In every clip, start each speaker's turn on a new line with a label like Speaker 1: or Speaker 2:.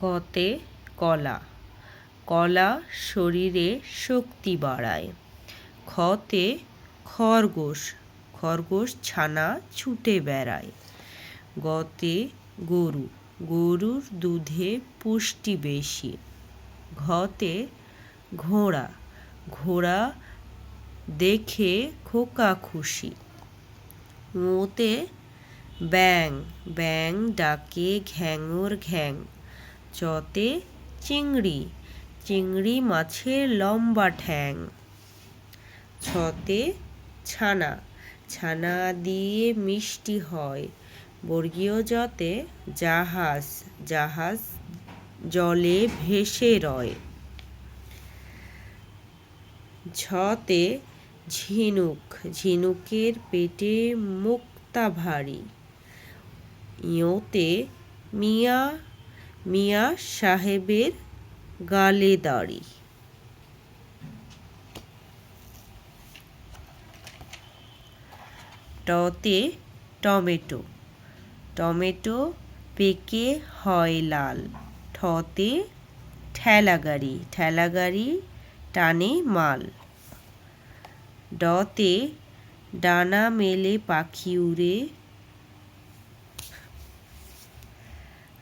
Speaker 1: কতে কলা। কলা শরীরে শক্তি বাড়ায়। খতে খরগোশ। খরগোশ ছানা ছুটে বেড়ায়। গতে গরু। গরুর দুধে পুষ্টি বেশি। ঘতে ঘোড়া। ঘোড়া দেখে খোকা খুশি। মোতে ব্যাং ব্যাং ডাকে ঘ্যাঙর ঘ্যাং চতে চিংড়ি চিংড়ি মাছের লম্বা ঠ্যাং। ছতে ছানা ছানা দিয়ে মিষ্টি হয়। বর্গীয় জতে জাহাজ জাহাজ জলে ভেসে রয়। ঝতে ঝিনুক, ঝিনুকের পেটে মুক্তা ভারী। ইয়োতে মিয়া মিয়া সাহেবের গালে দাড়ি। টতে টমেটো। টমেটো পেকে হয় লাল। ঠতে ঠেলাগাড়ি। ঠেলাগাড়ি টানে মাল। ডতে ডানা মেলে পাখি উড়ে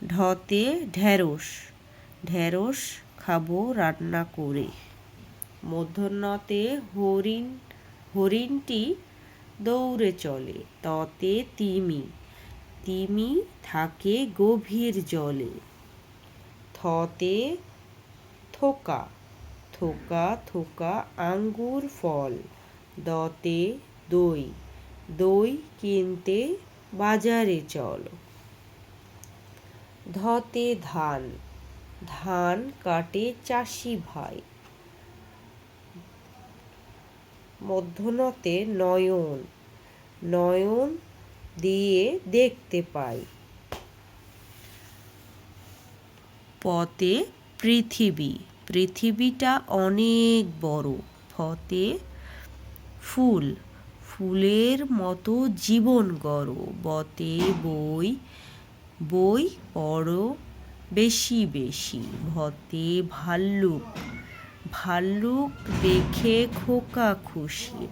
Speaker 1: ঢতে ঢেঁড়স ঢেঁড়স খাব রান্না করে। মূর্ধন্যতে হরিণ, হরিণটি দৌড়ে চলে, ততে তিমি। তিমি থাকে গভীর জলে। থতে থোকা থোকা থোকা আঙ্গুর ফল। দতে দই দই কিনতে বাজারে চলো। ধতে ধান ধান কাটে চাষি ভাই। মধ্যনতে নয়ন নয়ন দিয়ে দেখতে পাই। পতে পৃথিবী, পৃথিবীটা অনেক বড়। ফতে ফুল, ফুলের মতো জীবন গড়। বতে বই বই পড়ো বেশি বেশি, ভতে ভাল্লুক ভাল্লুক দেখে খোকা খুশি।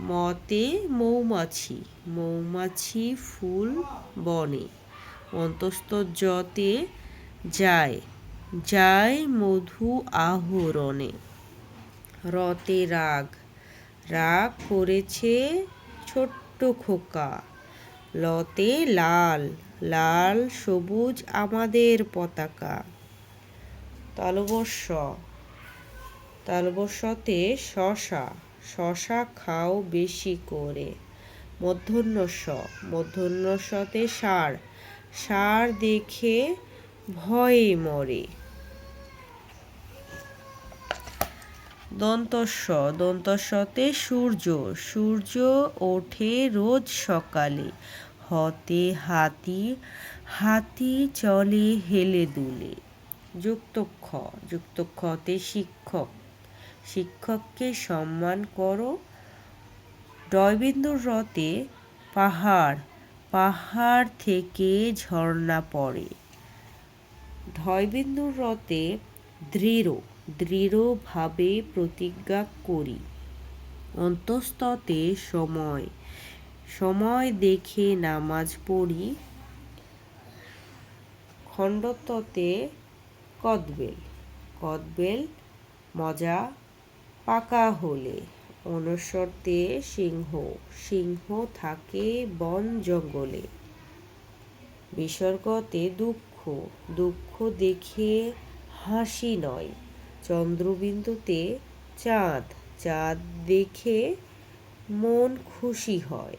Speaker 1: মতে মৌমাছি মৌমাছি ফুল বনে, অন্তস্থ জতে যায় যায় মধু আহরণে। রতে রাগ রাগ করেছে ছোট্ট খোকা লতে লাল লাল সবুজ আমাদের পতাকা। তালবস্য তালবস্যতে শশা শশা খাও বেশি করে। মধ্যাহ্নস্য মধ্যাহ্নস্যতে সার সার দেখে ভয়ে মরে। দন্তস্ব, দন্তস্বতে সূর্য সূর্য ওঠে রোজ সকালে, হতে হাতি হাতি চলে হেলে দুলে। যুক্তক্ষ, যুক্তক্ষতে শিক্ষক, শিক্ষককে সম্মান করো। ডয়বিন্দুর রতে পাহাড় পাহাড় থেকে ঝর্ণা পড়ে। ঢয়বিন্দুর রতে দৃঢ় দৃঢ়ভাবে প্রতিজ্ঞা করি। অন্তস্ততে সময় সময় দেখে নামাজ পড়ি। খণ্ডততে কদবেল কদবেল মজা পাকা হলে। অনুসরতে সিংহ সিংহ থাকে বন জঙ্গলে। বিসর্গতে দুঃখ দুঃখ দেখে হাসি নয়। চন্দ্রবিন্দুতে চাঁদ চাঁদ দেখে মন খুশি হয়।